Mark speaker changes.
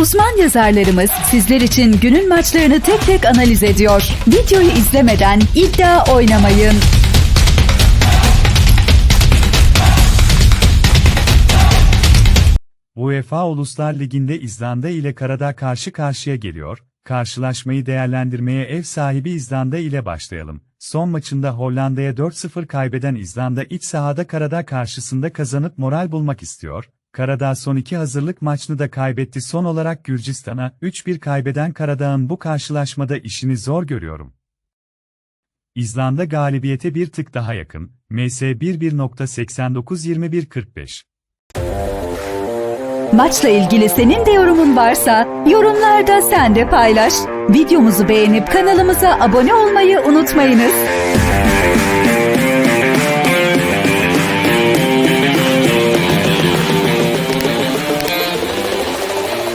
Speaker 1: Uzman yazarlarımız sizler için günün maçlarını tek tek analiz ediyor. Videoyu izlemeden iddia oynamayın.
Speaker 2: UEFA Uluslar Ligi'nde İzlanda ile Karadağ karşı karşıya geliyor. Karşılaşmayı değerlendirmeye ev sahibi İzlanda ile başlayalım. Son maçında Hollanda'ya 4-0 kaybeden İzlanda iç sahada Karadağ karşısında kazanıp moral bulmak istiyor. Karadağ son iki hazırlık maçını da kaybetti. Son olarak Gürcistan'a 3-1 kaybeden Karadağ'ın bu karşılaşmada işini zor görüyorum. İzlanda galibiyete bir tık daha yakın. MS 11.89-21.45
Speaker 1: Maçla ilgili senin de yorumun varsa yorumlarda sen de paylaş. Videomuzu beğenip kanalımıza abone olmayı unutmayınız.